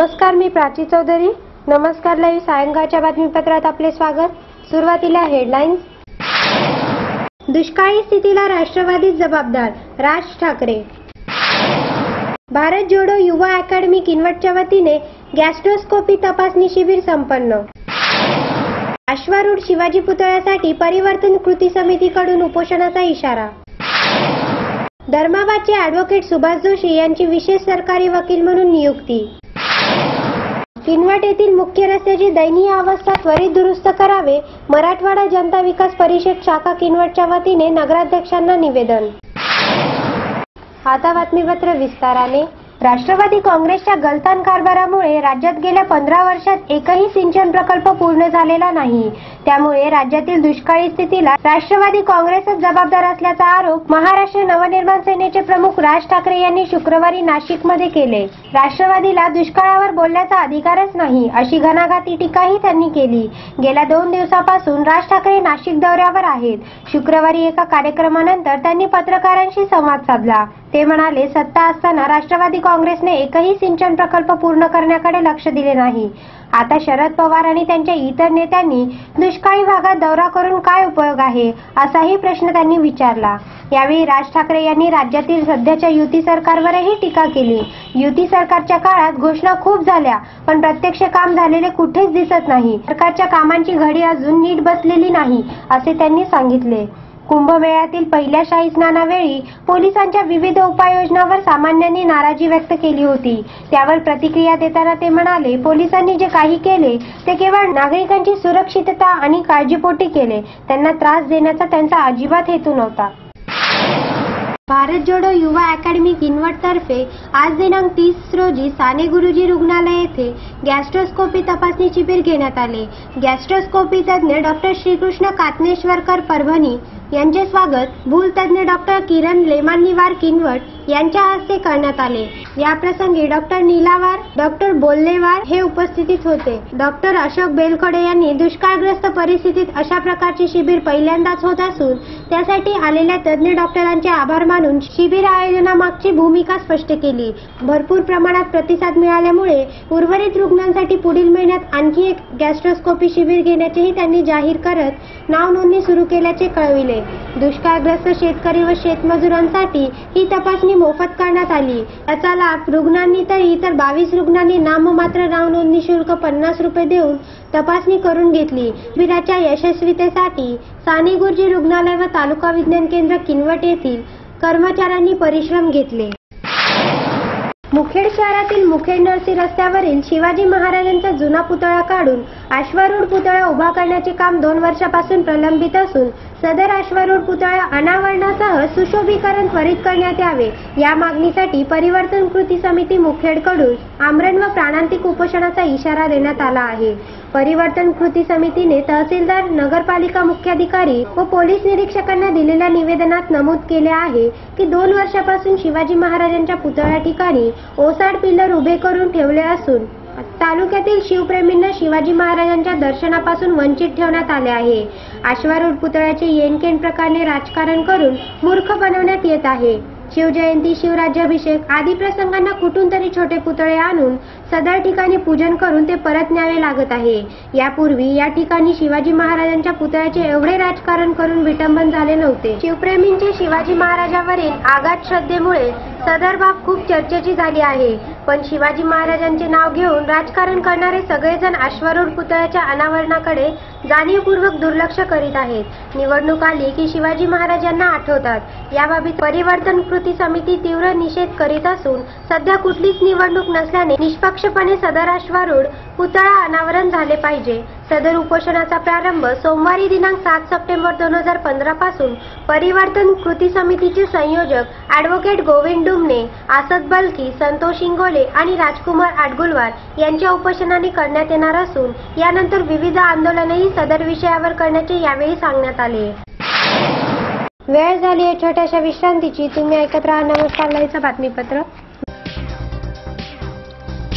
नमस्कार मी प्राची चौधरी. नमस्कार लाईव्ह सायंकाळच्या बातमीपत्रात आपले स्वागत. सुरुवातीला हेडलाईन्स दुष्काळी स्थितीला राष्ट्रवादीच जबाबदार राज ठाकरे. भारत जोडो युवा अकॅडमी किनवटच्या वतीने गॅस्ट्रोस्कोपी तपासणी शिबिर संपन्न. अश्वारूढ शिवाजी पुतळ्यासाठी परिवर्तन कृती समितीकडून उपोषणाचा इशारा. धर्माबादचे ॲडव्होकेट सुभाष जोशी यांची विशेष सरकारी वकील म्हणून नियुक्ती. किनवट येथील मुख्य रस्त्याची दयनीय अवस्था त्वरित दुरुस्त करावे मराठवाडा जनता विकास परिषद शाखा किनवटच्या वतीने नगराध्यक्षांना निवेदन. आता बातमीपत्र विस्ताराने. राष्ट्रवादी काँग्रेसच्या गलतान कारभारामुळे राज्यात गेल्या पंधरा वर्षात एकही सिंचन प्रकल्प पूर्ण झालेला नाही. त्यामुळे राज्यातील दुष्काळी स्थितीला राष्ट्रवादी काँग्रेसच जबाबदार असल्याचा आरोप महाराष्ट्र नवनिर्माण सेनेचे प्रमुख राज ठाकरे यांनी शुक्रवारी नाशिकमध्ये केले. राष्ट्रवादीला दुष्काळावर बोलण्याचा अधिकारच नाही अशी घणाघाती टीकाही त्यांनी केली. गेल्या दोन दिवसापासून राज ठाकरे नाशिक दौऱ्यावर आहेत. शुक्रवारी एका कार्यक्रमानंतर त्यांनी पत्रकारांशी संवाद साधला. ते म्हणाले सत्ता असताना राष्ट्रवादी काँग्रेसने एकही सिंचन प्रकल्प पूर्ण करण्याकडे लक्ष दिले नाही. आता शरद पवार आणि त्यांच्या इतर नेत्यांनी दुष्काळी भागात दौरा करून काय उपयोग आहे असाही प्रश्न त्यांनी विचारला. यावेळी राज ठाकरे यांनी राज्यातील सध्याच्या युती सरकारवरही टीका केली. युती सरकारच्या काळात घोषणा खूप झाल्या पण प्रत्यक्ष काम झालेले कुठेच दिसत नाही. सरकारच्या कामांची घडी अजून नीट बसलेली नाही असे त्यांनी सांगितले. कुंभमेळ्यातील पहिल्या शाही स्नानावेळी पोलिसांच्या विविध उपाययोजनावर सामान्यांनी नाराजी व्यक्त केली होती. त्यावर प्रतिक्रिया देताना ते म्हणाले पोलिसांनी जे काही केले ते केवळ नागरिकांची सुरक्षितता आणि काळजीपोटी केले. त्यांना त्रास देण्याचा त्यांचा अजिबात हेतू नव्हता. भारत जोडो युवा अकॅडमी किनवटतर्फे आज दिनांक तीस रोजी साने गुरुजी रुग्णालय येथे गॅस्ट्रोस्कोपी तपासणी शिबिर घेण्यात आले. गॅस्ट्रोस्कोपी तज्ज्ञ डॉक्टर श्रीकृष्ण कातनेश्वरकर परभणी यांचे स्वागत भूल तज्ज्ञ डॉक्टर किरण लेमानिवार किनवट यांच्या हस्ते करण्यात आले. या प्रसंगी डॉक्टर नीलावार डॉक्टर बोल्लेवार हे उपस्थितीत होते. डॉक्टर अशोक बेलखोडे यांनी दुष्काळग्रस्त परिस्थितीत अशा प्रकारचे शिबिर पहिल्यांदाच होत असून त्यासाठी आलेल्या तज्ज्ञ डॉक्टरांचे आभार मानून शिबिर आयोजनामागची भूमिका स्पष्ट केली. भरपूर प्रमाणात प्रतिसाद मिळाल्यामुळे उर्वरित रुग्णांसाठी पुढील महिन्यात आणखी एक गॅस्ट्रोस्कोपी शिबिर घेण्याचेही त्यांनी जाहीर करत नाव नोंदणी सुरू केल्याचे कळविले. दुष्काळग्रस्त शेतकरी व शेतमजुरांसाठी ही तपासणी मोफत करण्यात आली. याचा लाभ रुग्णांनी तर इतर बावीस रुग्णांनी नाममात्र नाव नोंदणी शुल्क पन्नास रुपये देऊन तपासणी करून घेतली. शिबिराच्या यशस्वीतेसाठी साने गुरुजी रुग्णालय व तालुका विज्ञान केंद्र किनवट येथील कर्मचाऱ्यांनी परिश्रम घेतले. मुखेड शहरातील मुखेड नरसी रस्त्यावरील शिवाजी महाराजांचा जुना पुतळा काढून अश्वारूढ पुतळा उभा करण्याचे काम दोन वर्षापासून प्रलंबित असून सदर अश्वरूढ पुतळा अनावरणासह सुशोभीकरण त्वरित करण्यात यावे. या मागणीसाठी परिवर्तन कृती समिती मुखेडकडून आमरण व प्राणांतिक उपोषणाचा इशारा देण्यात आला आहे. परिवर्तन कृती समितीने तहसीलदार नगरपालिका मुख्याधिकारी व पोलीस निरीक्षकांना दिलेल्या निवेदनात नमूद केले आहे की दोन वर्षापासून शिवाजी महाराजांच्या पुतळ्या ठिकाणी ओसाड पिल्लर उभे करून ठेवले असून तालुक्यातील शिवप्रेमींना शिवाजी महाराजांच्या दर्शनापासून वंचित ठेवण्यात आले आहे. आश्वारूढ पुतळ्याचे येनकेन प्रकारे राजकारण करून मूर्ख बनवण्यात येत आहे. शिवजयंती शिवराज्याभिषेक आदी प्रसंगांना कुठून तरी छोटे पुतळे आणून सदर ठिकाणी पूजन करून ते परत न्यावे लागत आहे. यापूर्वी या ठिकाणी शिवाजी महाराजांच्या पुतळ्याचे एवढे राजकारण करून विटंबन झाले नव्हते. शिवप्रेमींचे शिवाजी महाराजांवरील आघात श्रद्धेमुळे सदर बाब खूप चर्चेची झाली आहे. पण शिवाजी महाराजांचे नाव घेऊन राजकारण करणारे सगळेजण अश्वारूढ पुतळ्याच्या अनावरणाकडे जाणीवपूर्वक दुर्लक्ष करीत आहेत. निवडणूक आली की शिवाजी महाराजांना आठवतात. याबाबत परिवर्तन कृती समिती तीव्र निषेध करीत असून सध्या कुठलीच निवडणूक नसल्याने निष्पक्षपणे सदर अश्वारूढ पुतळा अनावरण झाले पाहिजे. सदर उपोषणाचा प्रारंभ सोमवारी दिनांक सात सप्टेंबर दोन हजार पंधरा पासून परिवर्तन कृती समितीचे संयोजक ॲडव्होकेट गोविंद डुमने आसद बलकी संतोष इंगोले आणि राजकुमार आडगुलवार यांच्या उपोषणाने करण्यात येणार असून यानंतर विविध आंदोलनही सदर विषयावर करण्याचे यावेळी सांगण्यात आले. वेळ झाली आहे छोट्याशा विश्रांतीची. तुम्ही ऐकत राहा नमस्कार बातमीपत्र.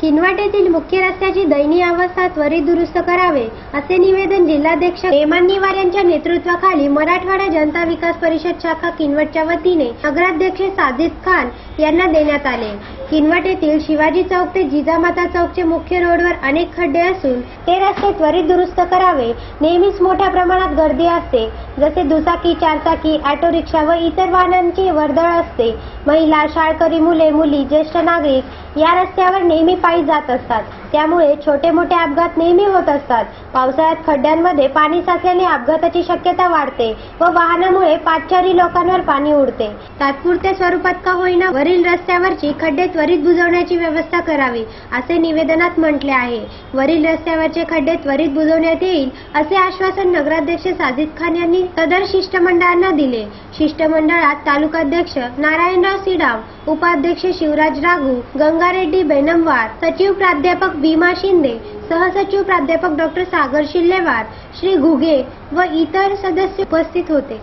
किनवाट मुख्य रस्त्याची दयनीय अवस्था त्वरित दुरुस्त करावे असे निवेदन जिल्हाध्यक्ष हेमान निवार यांच्या नेतृत्वाखाली मराठवाडा जनता विकास परिषद शाखा किनवटच्या वतीने नगराध्यक्ष साजिद खान यांना देण्यात आले. किनवट येथील शिवाजी चौक ते जिजामाता चौकचे मुख्य रोडवर अनेक खड्डे असून ते रस्ते त्वरित दुरुस्त करावे. नेहमीच मोठ्या प्रमाणात गर्दी असते. जसे दुचाकी चारचाकी ऑटो रिक्षा व इतर वाहनांची वर्दळ असते. महिला शाळकरी मुले मुली ज्येष्ठ नागरिक या रस्त्यावर नेहमी पायी जात असतात. त्यामुळे छोटे मोठे अपघात नेहमी होत असतात. पावसाळ्यात खड्ड्यांमध्ये पाणी साचल्याने अपघाताची शक्यता वाढते व वाहनामुळे पाचचारी लोकांवर पाणी उडते. तात्पुरत्या स्वरूपात का होईना वरील रस्त्यावरची खड्डे त्वरित बुजवण्याची व्यवस्था करावी असे निवेदनात म्हटले आहे. वरील रस्त्यावरचे खड्डे त्वरित बुजवण्यात येईल असे आश्वासन नगराध्यक्ष साजिद खान यांनी सदर शिष्टमंडळांना दिले. शिष्टमंडळात तालुकाध्यक्ष नारायणराव सिडाव उपाध्यक्ष शिवराज राघू गंग गंगारेड्डी बेनमवार सचिव प्राध्यापक भीमा शिंदे सहसचिव प्राध्यापक डॉक्टर सागर शिल्लेवार श्री घुगे व इतर सदस्य उपस्थित होते.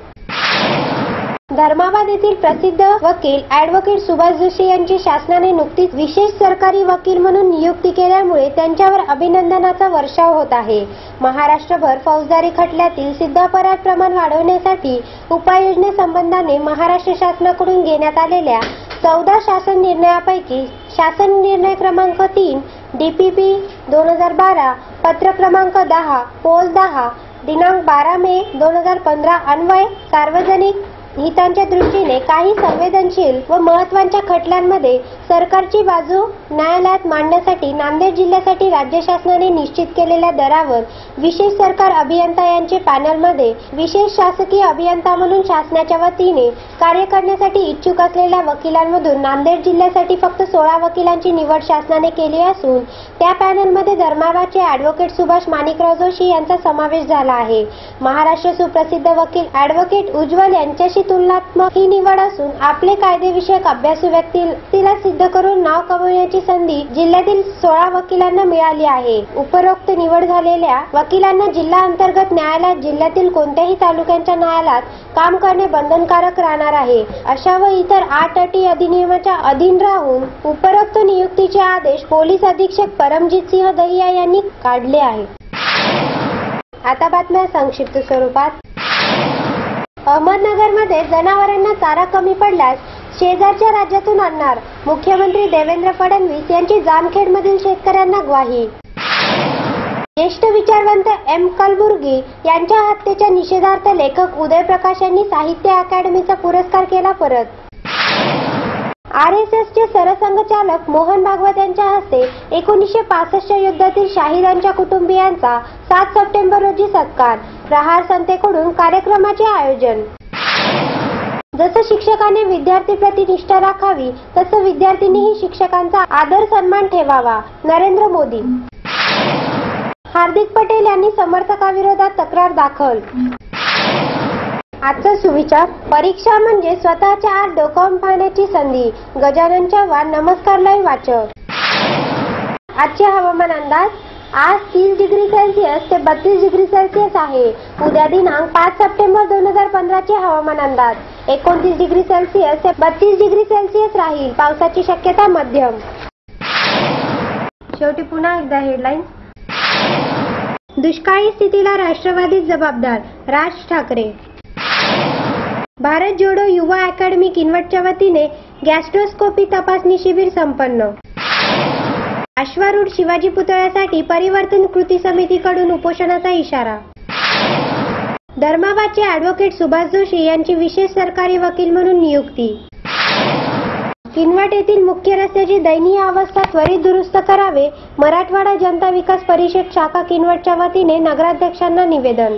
धर्माबाद येथील प्रसिद्ध वकील ॲडव्होकेट सुभाष जोशी यांची शासनाने नुकतीच विशेष सरकारी वकील म्हणून नियुक्ती केल्यामुळे त्यांच्यावर अभिनंदनाचा वर्षाव होत आहे. महाराष्ट्रभर फौजदारी खटल्यातील सिद्धापराध प्रमाण वाढवण्यासाठी उपाययोजनेसंबंधाने महाराष्ट्र शासनाकडून घेण्यात आलेल्या चौदा शासन निर्णयापैकी शासन निर्णय क्रमांक तीन डीपीपी दोन हजार बारा पत्र क्रमांक दहा पोल दहा दिनांक बारा मे दोन हजार पंधरा अन्वय सार्वजनिक हितांच्या दृष्टीने काही संवेदनशील व महत्त्वाच्या खटल्यांमध्ये सरकारची बाजू न्यायालयात मांडण्यासाठी नांदेड जिल्ह्यासाठी राज्य शासनाने निश्चित केलेल्या दरावर विशेष सरकार अभियंता यांचे पॅनलमध्ये विशेष शासकीय अभियंता म्हणून शासनाच्या वतीने कार्य करण्यासाठी इच्छुक असलेल्या वकिलांमधून नांदेड जिल्ह्यासाठी फक्त सोळा वकिलांची निवड शासनाने केली असून त्या पॅनलमध्ये धर्माबादचे ॲडव्होकेट सुभाष माणिकराव जोशी यांचा समावेश झाला आहे. महाराष्ट्र सुप्रसिद्ध वकील अॅडव्होकेट उज्ज्वल यांच्याशी तुलनात्मक ही निवड असून आपले कायदेविषयक अभ्यासू व्यक्तीला सिद्ध करून नाव कमवण्याची संधी जिल्ह्यातील सोळा वकिलांना मिळाली आहे. उपरोक्त निवड झालेल्या वकिलांना जिल्हा अंतर्गत न्यायालयात जिल्ह्यातील कोणत्याही तालुक्यांच्या न्यायालयात काम करणे बंधनकारक राहणार आहे. अशा व इतर आठ अटी अधिनियमाच्या अधीन राहून उपरोक्त नियुक्तीचे आदेश पोलीस अधीक्षक परमजित सिंह दहिया यांनी काढले आहे आता बातम्या संक्षिप्त स्वरूपात. अहमदनगरमध्ये जनावरांना चारा कमी पडल्यास शेजारच्या राज्यातून आणणार मुख्यमंत्री देवेंद्र फडणवीस यांची जामखेडमधील शेतकऱ्यांना ग्वाही. ज्येष्ठ विचारवंत एम कलबुर्गी यांच्या हत्येच्या निषेधार्थ लेखक उदय प्रकाश यांनी साहित्य अकादमीचा पुरस्कार केला परत. आर एस एसचे सरसंघचालक मोहन भागवत यांच्या हस्ते एकोणीसशे पासष्टच्या युद्धातील शाहिदांच्या कुटुंबियांचा सात सप्टेंबर रोजी सत्कार. प्रहार संस्थेकडून कार्यक्रमाचे आयोजन. जसं शिक्षकाने विद्यार्थीप्रती निष्ठा राखावी तसं विद्यार्थ्यांनीही शिक्षकांचा आदर सन्मान ठेवावा. नरेंद्र मोदी. हार्दिक पटेल यांनी समर्थकाविरोधात तक्रार दाखल. आजचा सुविचार परीक्षा म्हणजे स्वतःच्या आत डोकावून पाहण्याची संधी. गजाननच्या वा नमस्कार लय वाचक आजचे हवामान अंदाज आज तीस डिग्री सेल्सिअस ते बत्तीस डिग्री सेल्सिअस आहे. उद्या दिनांक पाच सप्टेंबर दोन हजार पंधराचे हवामान अंदाज. एकोणतीस डिग्री सेल्सिअस ते बत्तीस डिग्री सेल्सिअस राहील. पावसाची शक्यता मध्यम. शेवटी पुन्हा एकदा हेडलाईन दुष्काळी स्थितीला राष्ट्रवादीच जबाबदार. राज ठाकरे भारत जोडो युवा अकॅडमी किनवटच्या वतीने गॅस्ट्रोस्कोपी तपासणी शिबिर संपन्न. अश्वारूढ शिवाजी पुतळ्यासाठी परिवर्तन कृती समितीकडून उपोषणाचा इशारा. धर्माबादचे ॲडव्होकेट सुभाष जोशी यांची विशेष सरकारी वकील म्हणून नियुक्ती. किनवट येथील मुख्य रस्त्याची दयनीय अवस्था त्वरित दुरुस्त करावे मराठवाडा जनता विकास परिषद शाखा किनवटच्या वतीने नगराध्यक्षांना निवेदन.